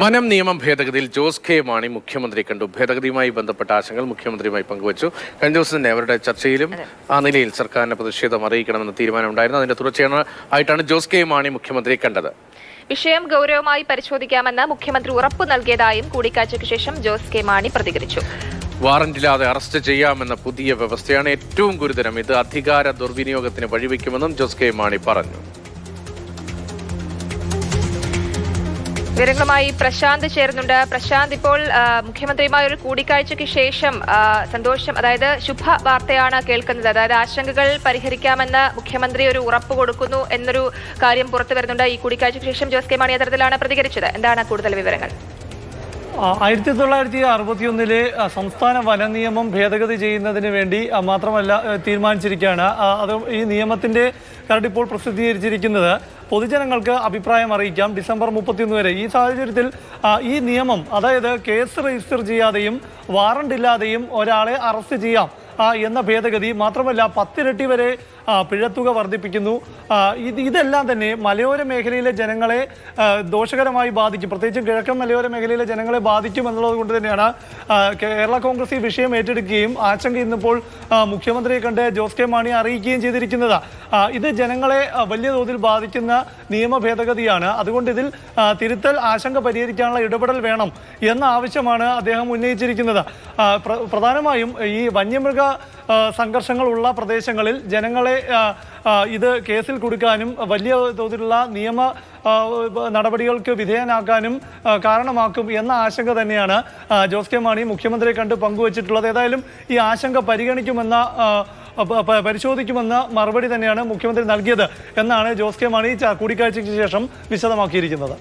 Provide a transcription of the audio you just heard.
വനം നിയമം ഭേദഗതിയിൽ ജോസ് കെ മാണി മുഖ്യമന്ത്രി കണ്ടു. ഭേദഗതിയുമായി ബന്ധപ്പെട്ട ആശങ്കകൾ മുഖ്യമന്ത്രിയുമായി പങ്കുവച്ചു. കഴിഞ്ഞ ദിവസം തന്നെ അവരുടെ ചർച്ചയിലും ആ നിലയിൽ സർക്കാരിന് പ്രതിഷേധം അറിയിക്കണമെന്ന തീരുമാനമുണ്ടായിരുന്നു. അതിന്റെ തുടർച്ചയാണ് ആയിട്ടാണ് ജോസ് കെ മാണി മുഖ്യമന്ത്രിയെ കണ്ടത്. വിഷയം ഗൗരവമായി പരിശോധിക്കാമെന്ന് മുഖ്യമന്ത്രി ഉറപ്പു നൽകിയതായും കൂടിക്കാഴ്ചയ്ക്ക് ശേഷം ജോസ് കെ മാണി പ്രതികരിച്ചു. വാറന്റില്ലാതെ അറസ്റ്റ് ചെയ്യാമെന്ന പുതിയ വ്യവസ്ഥയാണ് ഏറ്റവും ഗുരുതരം. ഇത് അധികാര ദുർവിനിയോഗത്തിന് വഴിവെക്കുമെന്നും ജോസ് കെ മാണി പറഞ്ഞു. വിവരങ്ങളുമായി പ്രശാന്ത് ചേരുന്നുണ്ട്. പ്രശാന്ത് ഇപ്പോൾ മുഖ്യമന്ത്രിയുമായി ഒരു കൂടിക്കാഴ്ചയ്ക്ക് ശേഷം സന്തോഷം അതായത് ശുഭ വാർത്തയാണ് കേൾക്കുന്നത്. അതായത് ആശങ്കകൾ പരിഹരിക്കാമെന്ന് മുഖ്യമന്ത്രി ഒരു ഉറപ്പ് കൊടുക്കുന്നു എന്നൊരു കാര്യം പുറത്തു വരുന്നുണ്ട്. ഈ കൂടിക്കാഴ്ചയ്ക്ക് ശേഷം ജോസ് കെ മാണി അത്തരത്തിലാണ് പ്രതികരിച്ചത്. എന്താണ് കൂടുതൽ വിവരങ്ങൾ? ആയിരത്തി തൊള്ളായിരത്തി അറുപത്തിയൊന്നിലെ സംസ്ഥാന വന നിയമം ഭേദഗതി ചെയ്യുന്നതിന് വേണ്ടി മാത്രമല്ല തീരുമാനിച്ചിരിക്കുകയാണ്. അത് ഈ നിയമത്തിന്റെ കരട് ഇപ്പോൾ പ്രസിദ്ധീകരിച്ചിരിക്കുന്നത്. പൊതുജനങ്ങൾക്ക് അഭിപ്രായം അറിയിക്കാം. ഡിസംബർ മുപ്പത്തിയൊന്ന് വരെ. ഈ സാഹചര്യത്തിൽ ഈ നിയമം അതായത് കേസ് രജിസ്റ്റർ ചെയ്യാതെയും വാറണ്ട് ഇല്ലാതെയും ഒരാളെ അറസ്റ്റ് ചെയ്യാം. എന്ന ഭേദഗതി മാത്രമല്ല പത്തിരട്ടി വരെ പിഴത്തുക വർദ്ധിപ്പിക്കുന്നു. ഇത് ഇതെല്ലാം തന്നെ മലയോര മേഖലയിലെ ജനങ്ങളെ ദോഷകരമായി ബാധിക്കും. പ്രത്യേകിച്ചും കിഴക്കൻ മലയോര മേഖലയിലെ ജനങ്ങളെ ബാധിക്കും എന്നുള്ളത് കൊണ്ട് തന്നെയാണ് കേരള കോൺഗ്രസ് ഈ വിഷയം ഏറ്റെടുക്കുകയും ആശങ്ക ഇന്നിപ്പോൾ മുഖ്യമന്ത്രിയെ കണ്ട് ജോസ് കെ മാണി അറിയിക്കുകയും ചെയ്തിരിക്കുന്നത്. ഇത് ജനങ്ങളെ വലിയ തോതിൽ ബാധിക്കുന്ന നിയമ ഭേദഗതിയാണ്. അതുകൊണ്ട് ഇതിൽ തിരുത്തൽ ആശങ്ക പരിഹരിക്കാനുള്ള ഇടപെടൽ വേണം എന്ന ആവശ്യമാണ് അദ്ദേഹം ഉന്നയിച്ചിരിക്കുന്നത്. പ്രധാനമായും ഈ വന്യമൃഗ സംഘർഷങ്ങളുള്ള പ്രദേശങ്ങളിൽ ജനങ്ങളെ ഇത് കേസിൽ കൊടുക്കാനും വലിയ തോതിലുള്ള നിയമ നടപടികൾക്ക് വിധേയനാക്കാനും കാരണമാക്കും എന്ന ആശങ്ക തന്നെയാണ് ജോസ് കെ മാണി മുഖ്യമന്ത്രിയെ കണ്ട് പങ്കുവച്ചിട്ടുള്ളത്. ഏതായാലും ഈ ആശങ്ക പരിഗണിക്കുമെന്ന പരിശോധിക്കുമെന്ന മറുപടി തന്നെയാണ് മുഖ്യമന്ത്രി നൽകിയത് എന്നാണ് ജോസ് കെ മാണി കൂടിക്കാഴ്ചയ്ക്ക് ശേഷം വിശദമാക്കിയിരിക്കുന്നത്.